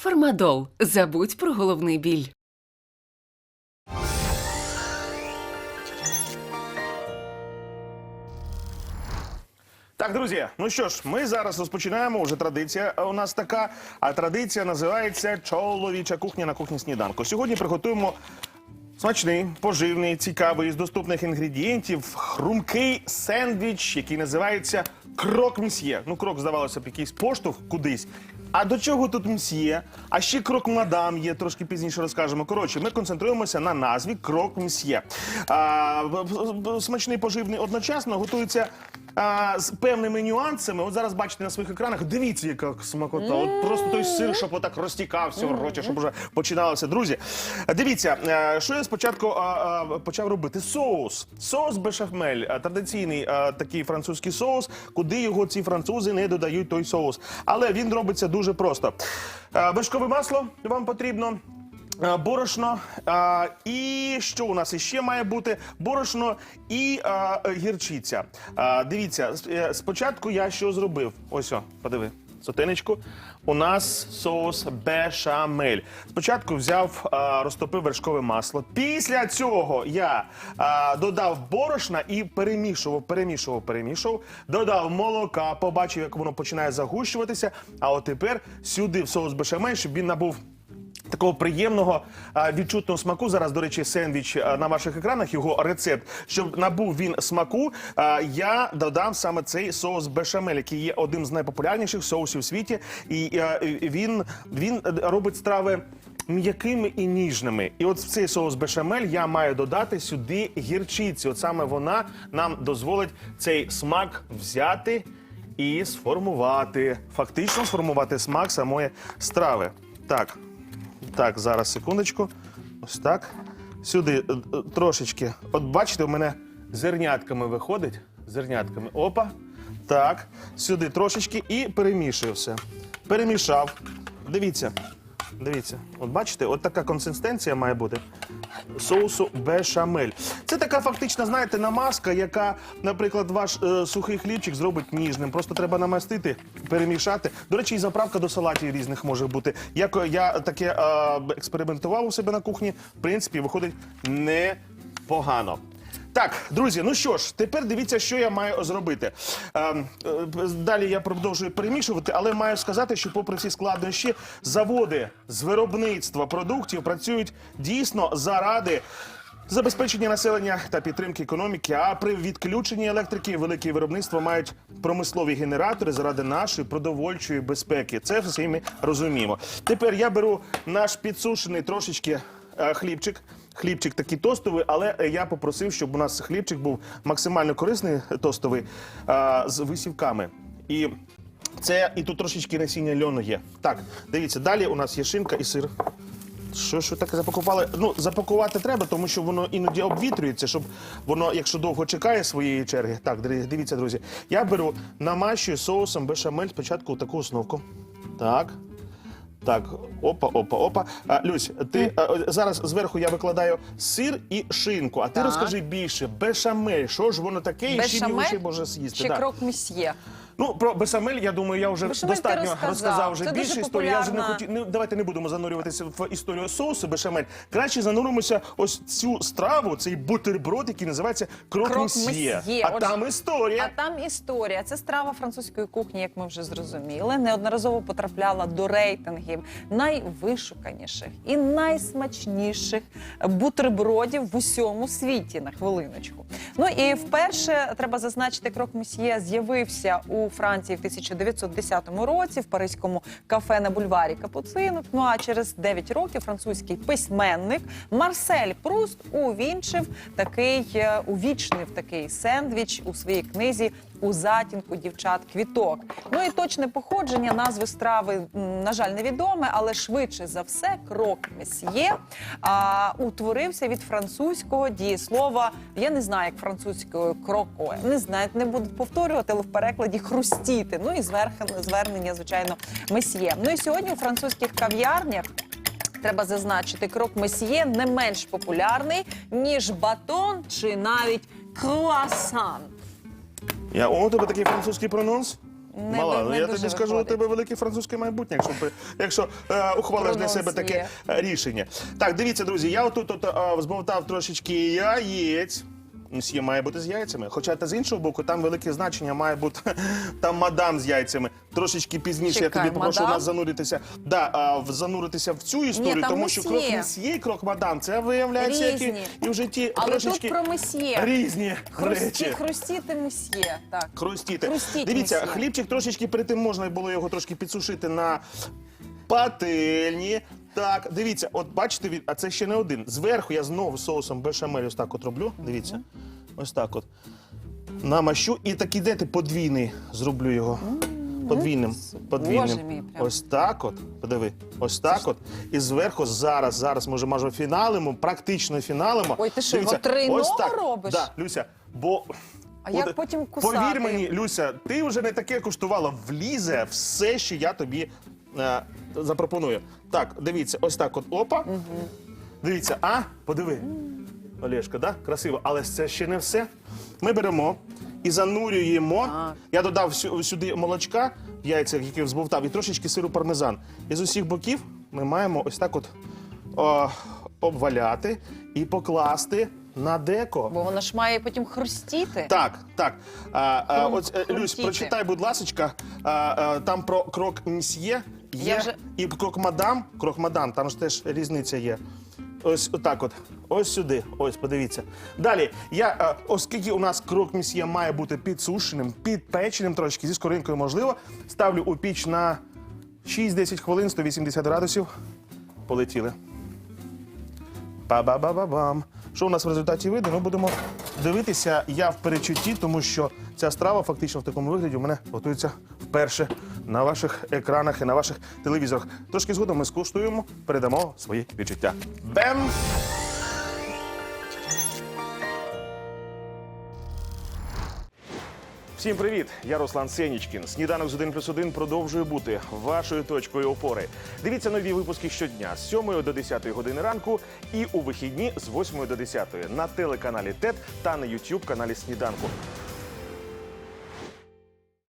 Фармадол. Забудь про головний біль. Так, друзі, ну що ж, ми зараз розпочинаємо. Уже традиція у нас така. А традиція називається чоловіча кухня на кухні сніданку. Сьогодні приготуємо смачний, поживний, цікавий з доступних інгредієнтів хрумкий сендвіч, який називається крок мсьє. Ну, крок, здавалося б, якийсь поштовх кудись. А до чого тут мсьє? А ще крок мадам є, трошки пізніше розкажемо. Коротше, ми концентруємося на назві крок мсьє. А, смачний поживний одночасно готується а, з певними нюансами. От зараз бачите на своїх екранах. Дивіться, яка смакота. От просто той сир, щоб отак розтікався в роті, щоб уже починалося. Друзі, дивіться, е, що я спочатку а, а, почав робити. Соус. Соус бешамель. а, Традиційний а, такий французький соус, куди його ці французи не додають той соус. Але він робиться дуже просто. Е, Вершкове масло вам потрібно. Е, Борошно а, і що у нас іще має бути? Борошно і е, гірчиця. Дивіться, е, спочатку я що зробив? Ось, о, подиви, сотенечку. У нас соус бешамель. Спочатку взяв, розтопив вершкове масло. Після цього я додав борошна і перемішував, перемішував, перемішував. Додав молока, побачив, як воно починає загущуватися. А от тепер сюди в соус бешамель, щоб він набув Такого приємного відчутного смаку. Зараз, до речі, сендвіч на ваших екранах, його рецепт. Щоб набув він смаку, я додам саме цей соус бешамель, який є одним з найпопулярніших соусів у світі. І він, він робить страви. М'якими і ніжними, і от в цей соус бешамель я маю додати сюди гірчиці. От саме вона нам дозволить цей смак взяти і сформувати, фактично сформувати смак самої страви. Так, так, зараз секундочку. Ось так. Сюди е, трошечки. От бачите, у мене зернятками виходить. Зернятками. Опа. Так. Сюди трошечки і перемішую все. Перемішав. Дивіться. Дивіться. От бачите, от така консистенція має бути соусу бешамель. Це така фактична, знаєте, намазка, яка, наприклад, ваш е, сухий хлібчик зробить ніжним. Просто треба намастити, перемішати. До речі, і заправка до салатів різних може бути. Як я таке е, експериментував у себе на кухні, в принципі, виходить непогано. Так, друзі, ну що ж, тепер дивіться, що я маю зробити. Е, е, далі я продовжую перемішувати, але маю сказати, що, попри всі складнощі, заводи з виробництва продуктів працюють дійсно заради. Забезпечення населення та підтримки економіки. А при відключенні електрики великі виробництва мають промислові генератори заради нашої продовольчої безпеки. Це все ми розуміємо. Тепер я беру наш підсушений трошечки е, хлібчик. Хлібчик такий тостовий, але е, я попросив, щоб у нас хлібчик був максимально корисний е, тостовий з висівками. І це і тут трошечки насіння льону є. Так, дивіться, далі у нас є шинка і сир. Що що таке запакували? Ну, запакувати треба, тому що воно іноді обвітрюється, щоб воно, якщо довго чекає своєї черги. Так, дивіться, друзі. Я беру, намащую соусом бешамель спочатку таку основку. Так. Так, опа, опа, опа. А, Люсь, ти а, о, зараз зверху я викладаю сир і шинку. А ти Так. розкажи більше, бешамель, що ж воно таке, і ще Бешамель може з'їсти? чи Да. крок месьє? Ну про бешамель, я думаю, я вже Бешамель достатньо розказав. розказав вже більше історії. Я вже не хотів. Не давайте не будемо занурюватися в історію соусу бешамель. Краще зануримося ось цю страву, цей бутерброд, який називається крок Крок месьє. месьє. А Отже, там історія. А там історія. Це страва французької кухні, як ми вже зрозуміли. Неодноразово потрапляла до рейтингів найвишуканіших і найсмачніших бутербродів в усьому світі на хвилиночку. Ну і вперше треба зазначити, крок месьє з'явився у Франції в 1910 році в паризькому кафе на бульварі Капуцинок. Ну а через 9 років французький письменник Марсель Пруст увінчив такий е, увічнив такий сендвіч у своїй книзі. У затінку дівчат квіток. Ну і точне походження назви страви, на жаль, невідоме, але швидше за все, крок месьє а, утворився від французького дієслова. Я не знаю, як французькою кроко. Не знаю, не буду повторювати, але в перекладі хрустіти. Ну і звернення, звичайно, месьє. Ну і сьогодні у французьких кав'ярнях. Треба зазначити, крок месьє не менш популярний, ніж батон чи навіть круасан. Я о, у тебе такий французький прононс. Не, Мала, ну, я тобі скажу, у тебе велике французьке майбутнє, якщо, ти- якщо е, ухвалиш для себе таке е, рішення. Так, дивіться, друзі, я отут от, е, збовтав трошечки яєць. Мсьє має бути з яйцями. Хоча та з іншого боку, там велике значення має бути там мадам з яйцями. Трошечки пізніше я тобі попрошу мадам? нас зануритися. Да, а, в- зануритися в цю історію, там тому що крок мсьє і крок мадам це виявляється, які Різні. і в житті Але трошечки тут про месьє. різні Хрусті, речі. хрустіти месьє. Так. Хрустіти. Хрустіть Дивіться, місьє. хлібчик трошечки перед тим можна було його трошки підсушити на пательні. Так, дивіться, от бачите, а це ще не один. Зверху я знову соусом бешамель ось так от роблю. Дивіться. Ось так от. Намащу і так ідете подвійний зроблю його. Подвійним. Подвійним. Боже мій, прям. Ось так от. Подиви. Ось так от. І зверху зараз, зараз може може фіналимо, практично фіналимо. Ой, ти що, його тройного робиш? Да, Люся, бо А як потім кусати? Повір мені, Люся, ти вже не таке куштувала. Влізе все, що я тобі е, запропоную. Так, дивіться, ось так от опа. Дивіться, а, подиви. Олешка, да? Красиво. Але це ще не все. Ми беремо і занурюємо. Так. Я додав сю- сюди молочка, яйця, які збовтав, і трошечки сиру пармезан. І з усіх боків ми маємо ось так от о, обваляти і покласти на деко. Бо воно ж має потім хрустіти. Так, так. А, а, Хрум- от, е, Люсь, прочитай, будь ласочка, а, а, там про крок мсьє є, вже- і крок мадам, крок мадам, там ж теж різниця є. Ось отак от. Ось сюди. Ось, подивіться. Далі, я, е, оскільки у нас крок місьє має бути підсушеним, підпеченим трошки, зі скоринкою можливо, ставлю у піч на 6-10 хвилин, 180 градусів. Полетіли. Па-ба-ба-ба-бам. Що у нас в результаті вийде? Ми будемо дивитися. Я в перечутті, тому що ця страва фактично в такому вигляді у мене готується вперше на ваших екранах і на ваших телевізорах. Трошки згодом ми скуштуємо, передамо свої відчуття. Бем! Всім привіт! Я Руслан Сенічкін. Сніданок з 1 плюс 1 продовжує бути вашою точкою опори. Дивіться нові випуски щодня з 7 до 10 години ранку і у вихідні з 8 до 10 на телеканалі ТЕТ та на YouTube каналі Сніданку.